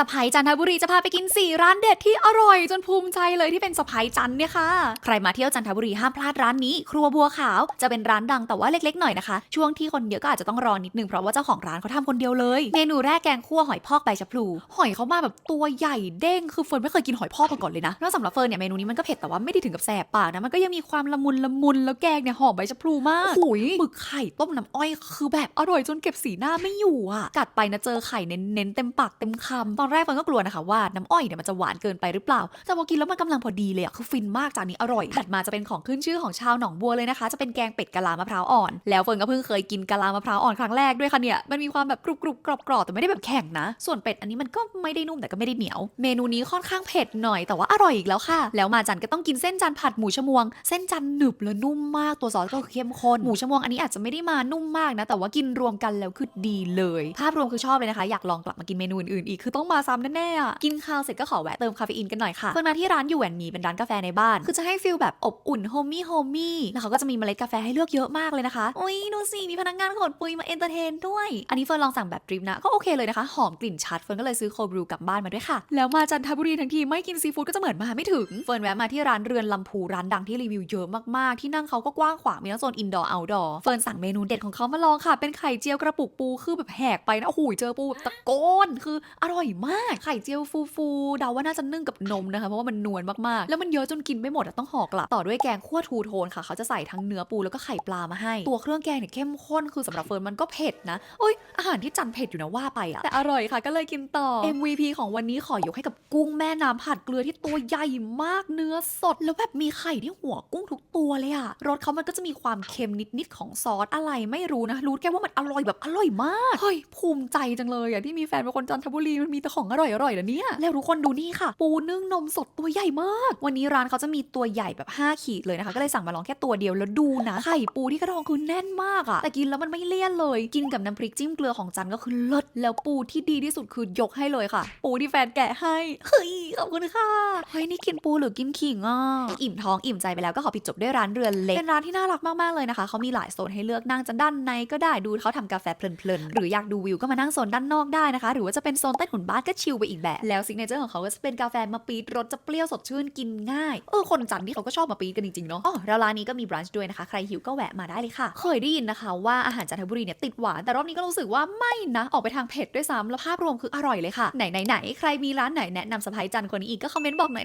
สะพายจันทบุรีจะพาไปกิน 4 ร้านเด็ดที่อร่อย จนภูมิใจเลยที่เป็นสะพายจันเนี่ยค่ะ ใครมาเที่ยวจันทบุรีห้ามพลาดร้านนี้ ครัวบัวขาวจะเป็นร้านดังแต่ว่าเล็กๆหน่อยนะคะ ช่วงที่คนเยอะก็อาจจะต้องรอนิดนึงเพราะว่าเจ้าของร้านเขาทำคนเดียวเลย เมนูแรกแกงคั่วหอยพอกใบชะพลู หอยเขามาแบบตัวใหญ่เด้งคือเฟิร์นไม่เคยกินหอยพอกมาก่อนเลยนะแล้วสำหรับเฟิร์นเนี่ยเมนูนี้มันก็เผ็ดแต่ว่าไม่ได้ถึงกับแสบปากนะมันก็ยังมีความละมุนละมุนแล้วแกงเนี่ยหอมใบชะพลูมากหุยหมึกไข่ต้มน้ำอ้อยคือแบบอร่อยจนเก็บสีหน้าไม่อยู่อะกัดไปนะเจอไข่เน้นๆเต็มปากเต็มคำตอนแรกเฟิร์นก็กลัวนะคะว่าน้ำอ้อยเนี่ยมันจะหวานเกินไปหรือเปล่า แต่พอกินแล้วมันกำลังพอดีเลยอะคือฟินมากจานนี้อร่อย ถัดมาจะเป็นของขึ้นชื่อของชาวหนองบัวเลยนะคะ จะเป็นแกงเป็ดกะลามะพร้าวอ่อน แล้วเฟิร์นก็เพิ่งเคยกินกะลามะพร้าวอ่อนครั้งแรกด้วยค่ะเนี่ย มันมีความแบบกรุบกรุบกรอบกรอบแต่ไม่ได้แบบแข็งนะ ส่วนเป็ดอันนี้มันก็ไม่ได้นุ่มแต่ก็ไม่ได้เหนียว เมนูนี้ค่อนข้างเผ็ดหน่อยแต่ว่าอร่อยอีกแล้วค่ะ แล้วมาจันก็ต้องกินเส้นจันผัดหมูชะมวง เส้นจันหนึบและนุ่มมากตัวซอสก็เข้มข้น หมูชมวงอันนี้อาจจะไม่ได้มานุ่มมากนะ แต่ว่ากินรวมกันแล้วคือดีเลย ภาพรวมคือชอบเลยนะคะ อยากลองกลับมากินเมนูอื่นๆอีกคือต้องมาซ้ำแน่ๆอะกินข้าวเสร็จก็ขอแวะเติมคาเฟอีนกันหน่อยค่ะเพิ่งมาที่ร้านอยู่แอนมีเป็นร้านกาแฟในบ้าน คือจะให้ฟิลแบบอบอุ่นโฮมี่โฮมี่แล้วเขาก็จะมีเมล็ดกาแฟให้เลือกเยอะมากเลยนะคะอุ้ยดูสิมีพนักงานขนปุยมาเอนเตอร์เทนด้วย อันนี้เฟิร์นลองสั่งแบบดริปนะก็โอเคเลยนะคะหอมกลิ่นชัดเฟิร์นก็เลยซื้อโคบรูกลับบ้านมาด้วยค่ะ แล้วมาจันทบุรีทั้งทีไม่กินซีฟู้ดก็จะเหมือนมาไม่ถึงเฟิร์นแวะมาที่ร้านเรือนลำพูร้านดังที่รีวิวเยอะมากๆที่นั่งเขาก็กว้างขวางมีทั้งโซนอินดอร์เอาท์ดอร์เฟิร์นสั่งเมนูเด็ดของเขามาลองค่ะ เป็นไข่เจียวกระปุกปูคือแบบแหกไปนะโอ้โหเจอปูแบบตะโกนคืออร่อยมาก ไข่เจียวฟูๆเดาว่าน่าจะนึ่งกับนมนะคะ เพราะว่ามันนวลมากๆ แล้วมันเยอะจนกินไม่หมดอะต้องห่อกลับต่อด้วยแกงคั่วทูโทนค่ะ เขาจะใส่ทั้งเนื้อปูแล้วก็ไข่ปลามาให้ ตัวเครื่องแกงเนี่ยเข้มข้นคือสำหรับเฟิร์นมันก็เผ็ดนะโอ้ยอาหารที่จันเผ็ดอยู่นะว่าไปอะแต่อร่อยค่ะ ก็เลยกินต่อ MVP ของวันนี้ขอยกให้กับกุ้งแม่น้ำผัดเกลือที่ตัวใหญ่มากเนื้อสด แล้วแบบมีไข่ที่หัวกุ้งทุกตัวเลยอะรสเขามันก็จะมีความเค็มนิดๆของซอสอะไรไม่รู้นะ รู้แค่ว่ามันอร่อยแบบอร่อยมากเฮ้ยภูมิใจจังเลยอะที่มีแฟนเป็นคนจันทบุรีมันมีแต่ของอร่อยอร่อยๆแล้วเนี่ย แล้วทุกคนดูนี่ค่ะ ปูนึ่งนมสดตัวใหญ่มาก วันนี้ร้านเขาจะมีตัวใหญ่แบบ 5 ขีดเลยนะคะ ก็เลยสั่งมาลองแค่ตัวเดียวแล้วดูนะ ไข่ปูที่กระดองคือแน่นมากอะแต่กินแล้วมันไม่เลี่ยนเลย กินกับน้ำพริกจิ้มเกลือของจันก็คือเลิศแล้วปูที่ดีที่สุดคือยกให้เลยค่ะ ปูที่แฟนแกะให้เฮ้ยขอบคุณค่ะเฮ้ยนี่กินปูหรือกินขิงอะอิ่มท้องอิ่มใจไปแล้วก็ขอปิดจบด้วยร้านเรือนเล็กเป็นร้านที่น่ารักมากๆเลยนะคะเขามีหลายโซนให้เลือกนั่งจะด้านในก็ได้ดูเขาทำกาแฟเพลินๆหรืออยากดูวิวก็มานั่งโซนด้านนอกได้นะคะ หรือว่าจะเป็นโซนใต้ถุนบ้านก็ชิลไปอีกแบบ แล้วซิกเนเจอร์ของเขาก็จะเป็นกาแฟมะปี๊ดรสจะเปรี้ยวสดชื่นกินง่ายเออคนจันทร์ที่เขาก็ชอบมะปี๊ดกันจริงๆเนาะอ๋อแล้วร้านนี้ก็มีบรันช์ด้วยนะคะ ใครหิวก็แวะมาได้เลยค่ะ เคยได้ยินนะคะว่าอาหารจันทบุรีเนี่ยติดหวานแต่รอบนี้ก็รู้สึกว่าไม่นะออกไปทางเผ็ดด้วยซ้ำแล้วภาพรวมคืออร่อยเลยค่ะไหนไหนๆใครมีร้านไหนแนะนำสะพายจันทร์คนนี้อีกก็คอมเมนต์บอกหน่อย